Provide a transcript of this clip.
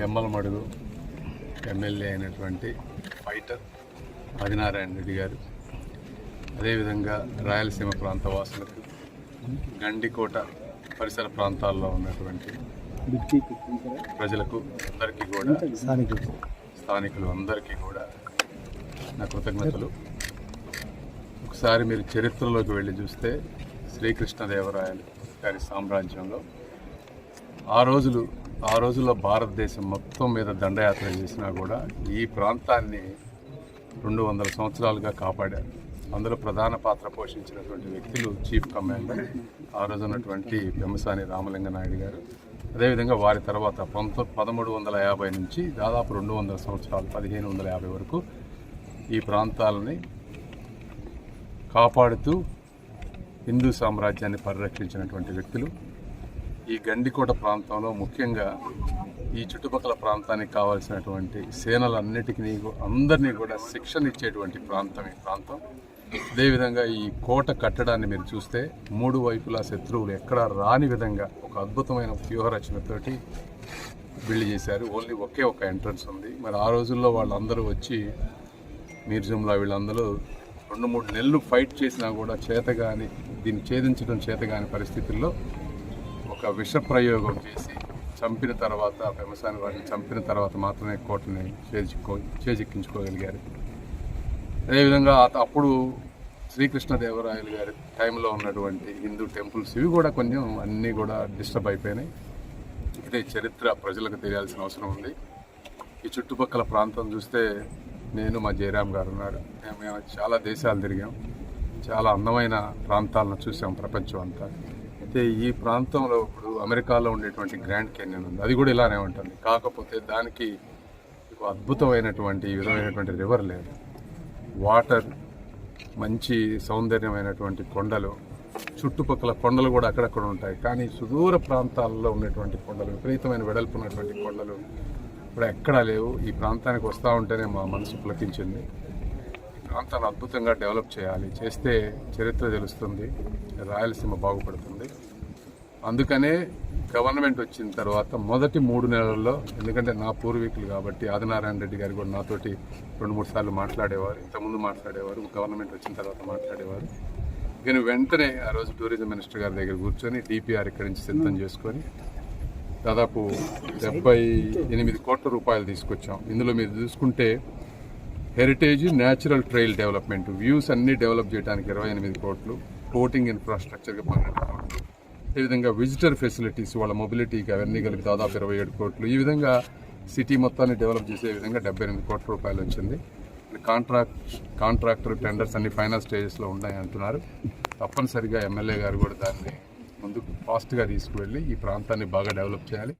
Jammalamadugu MLA అయినటువంటి fighter Adinarayana Reddy గారు. అదేవిధంగా రాయలసీమ ప్రాంత వాసులకు గండికోట పరిసర ప్రాంతాల్లో ఉన్నటువంటి ప్రజలకు అందరికీ కూడా స్థానికులు అందరికీ కూడా నా కృతజ్ఞతలు. ఒకసారి మీరు చరిత్రలోకి వెళ్ళి చూస్తే శ్రీకృష్ణదేవరాయలు గారి సామ్రాజ్యంలో ఆ రోజులు ఆ రోజుల్లో భారతదేశం మొత్తం మీద దండయాత్ర చేసినా కూడా ఈ ప్రాంతాన్ని రెండు వందల సంవత్సరాలుగా కాపాడారు. అందులో ప్రధాన పాత్ర పోషించినటువంటి వ్యక్తులు చీఫ్ కమాండర్ ఆ రోజు ఉన్నటువంటి పెమ్మసాని రామలింగ నాయుడు గారు. అదేవిధంగా వారి తర్వాత పంతొ పదమూడు వందల యాభై నుంచి దాదాపు రెండు వందల సంవత్సరాలు పదిహేను వందల యాభై వరకు ఈ ప్రాంతాలని కాపాడుతూ హిందూ సామ్రాజ్యాన్ని పరిరక్షించినటువంటి వ్యక్తులు. ఈ గండికోట ప్రాంతంలో ముఖ్యంగా ఈ చుట్టుపక్కల ప్రాంతానికి కావాల్సినటువంటి సేనలన్నిటికీ అందరినీ కూడా శిక్షణ ఇచ్చేటువంటి ప్రాంతం ఈ ప్రాంతం. అదేవిధంగా ఈ కోట కట్టడాన్ని మీరు చూస్తే మూడు వైపులా శత్రువులు ఎక్కడా రాని విధంగా ఒక అద్భుతమైన వ్యూహరచనతోటి బిల్డ్ చేశారు. ఓన్లీ ఒకే ఒక ఎంట్రన్స్ ఉంది. మరి ఆ రోజుల్లో వాళ్ళందరూ వచ్చి మీర్జంలా వీళ్ళందరూ రెండు మూడు నెలలు ఫైట్ చేసినా కూడా చేతగాని దీన్ని ఛేదించడం చేతగాని పరిస్థితుల్లో ఒక విష ప్రయోగం చేసి చంపిన తర్వాత పెమసాని వారిని చంపిన తర్వాత మాత్రమే కోటని చేజిక్కో చేజిక్కించుకోగలిగారు. అదేవిధంగా అత- అప్పుడు శ్రీకృష్ణదేవరాయలు గారి టైంలో ఉన్నటువంటి హిందూ టెంపుల్స్ ఇవి కూడా కొంచెం అన్నీ కూడా డిస్టర్బ్ అయిపోయినాయి. ఇదే చరిత్ర ప్రజలకు తెలియాల్సిన అవసరం ఉంది. ఈ చుట్టుపక్కల ప్రాంతం చూస్తే నేను మా జయరామ్ గారు ఉన్నారు. మేము చాలా దేశాలు తిరిగాం. చాలా అందమైన ప్రాంతాలను చూసాం ప్రపంచం అంతా. అయితే ఈ ప్రాంతంలో ఇప్పుడు అమెరికాలో ఉండేటువంటి గ్రాండ్ కెన్యన్ ఉంది. అది కూడా ఇలానే ఉంటుంది. కాకపోతే దానికి అద్భుతమైనటువంటి విధమైనటువంటి రివర్ లేదు. వాటర్ మంచి సౌందర్యమైనటువంటి కొండలు చుట్టుపక్కల కొండలు కూడా అక్కడక్కడ ఉంటాయి. కానీ సుదూర ప్రాంతాల్లో ఉన్నటువంటి కొండలు విపరీతమైన వెడల్పు ఉన్నటువంటి కొండలు ఇప్పుడు ఎక్కడా లేవు. ఈ ప్రాంతానికి వస్తూ ఉంటేనే మా మనసు పులకించింది. ఈ ప్రాంతాన్ని అద్భుతంగా డెవలప్ చేయాలి. చేస్తే చరిత్ర తెలుస్తుంది. రాయలసీమ బాగుపడుతుంది. అందుకనే గవర్నమెంట్ వచ్చిన తర్వాత మొదటి మూడు నెలల్లో ఎందుకంటే నా పూర్వీకులు కాబట్టి ఆదినారాయణ రెడ్డి గారు కూడా నాతోటి రెండు మూడు సార్లు మాట్లాడేవారు ఇంతకుముందు మాట్లాడేవారు గవర్నమెంట్ వచ్చిన తర్వాత మాట్లాడేవారు. నేను వెంటనే ఆ రోజు టూరిజం మినిస్టర్ గారి దగ్గర కూర్చొని డిపిఆర్ ఇక్కడి నుంచి సిద్ధం చేసుకొని దాదాపు డెబ్బై ఎనిమిది కోట్ల రూపాయలు తీసుకొచ్చాం. ఇందులో మీరు చూసుకుంటే heritage natural trail development views అన్నీ డెవలప్ చేయడానికి ఇరవై ఎనిమిది కోట్లు బోటింగ్ ఇన్ఫ్రాస్ట్రక్చర్కి పన్నెండు కోట్లు. ఈ విధంగా విజిటర్ ఫెసిలిటీస్ వాళ్ళ మొబిలిటీకి అవన్నీ కలిపి దాదాపు ఇరవై ఏడు కోట్లు. ఈ విధంగా సిటీ మొత్తాన్ని డెవలప్ చేసే విధంగా డెబ్బై ఎనిమిది కోట్ల రూపాయలు వచ్చింది. కాంట్రాక్ట్ కాంట్రాక్టర్ టెండర్స్ అన్ని ఫైనల్ స్టేజెస్లో ఉన్నాయి అంటున్నారు. తప్పనిసరిగా ఎమ్మెల్యే గారు కూడా దాన్ని ముందుకు ఫాస్ట్గా తీసుకువెళ్ళి ఈ ప్రాంతాన్ని బాగా డెవలప్ చేయాలి.